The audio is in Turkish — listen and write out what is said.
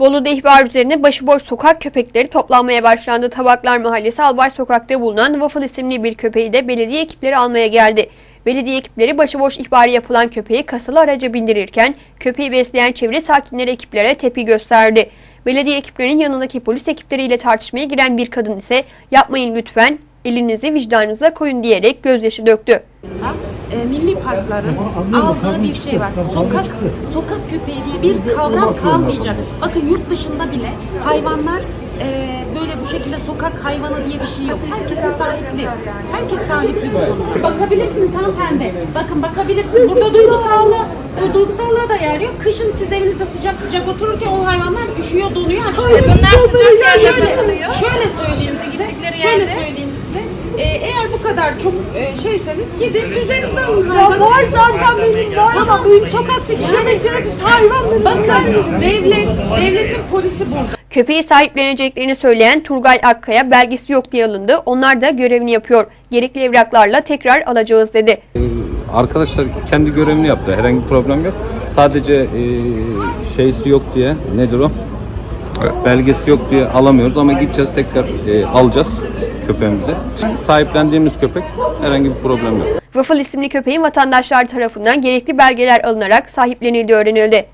Bolu'da ihbar üzerine başıboş sokak köpekleri toplanmaya başlandı. Tabaklar Mahallesi Albay Sokak'ta bulunan Waffle isimli bir köpeği de belediye ekipleri almaya geldi. Belediye ekipleri başıboş ihbarı yapılan köpeği kasalı araca bindirirken köpeği besleyen çevre sakinleri ekiplere tepki gösterdi. Belediye ekiplerinin yanındaki polis ekipleriyle tartışmaya giren bir kadın ise yapmayın lütfen elinizi vicdanınıza koyun diyerek gözyaşı döktü. E, milli parkların aldığı bir şey var. Sokak sokak köpeği diye bir kavram kalmayacak. Bakın yurt dışında bile hayvanlar e, böyle bu şekilde sokak hayvanı diye bir şey yok. Herkesin sahipli. Herkes sahipli bu konuda. Bakabilirsiniz hanımefendi. Bakın bakabilirsiniz. Burada duygusallığı e, duygusallığa da yer yok. Kışın siz evinizde sıcak sıcak otururken o hayvanlar üşüyor, donuyor. Hayır, bunlar sıcak yerde şöyle, bakılıyor. Şöyle söyleyeyim eğer bu çok e, şeyseniz gidin üzerinize alın hayvanı. var zaten benim var. Tamam benim sokaktaki köpekleri biz hayvanları Bakın devlet, devletin polisi burada. Köpeği sahipleneceklerini söyleyen Turgay Akkaya belgesi yok diye alındı. Onlar da görevini yapıyor. Gerekli evraklarla tekrar alacağız dedi. Arkadaşlar kendi görevini yaptı. Herhangi bir problem yok. Sadece e, şeysi yok diye nedir o? Belgesi yok diye alamıyoruz ama gideceğiz tekrar e, alacağız köpeğimizi. Sahiplendiğimiz köpek herhangi bir problem yok. Waffle isimli köpeğin vatandaşlar tarafından gerekli belgeler alınarak sahiplenildiği öğrenildi.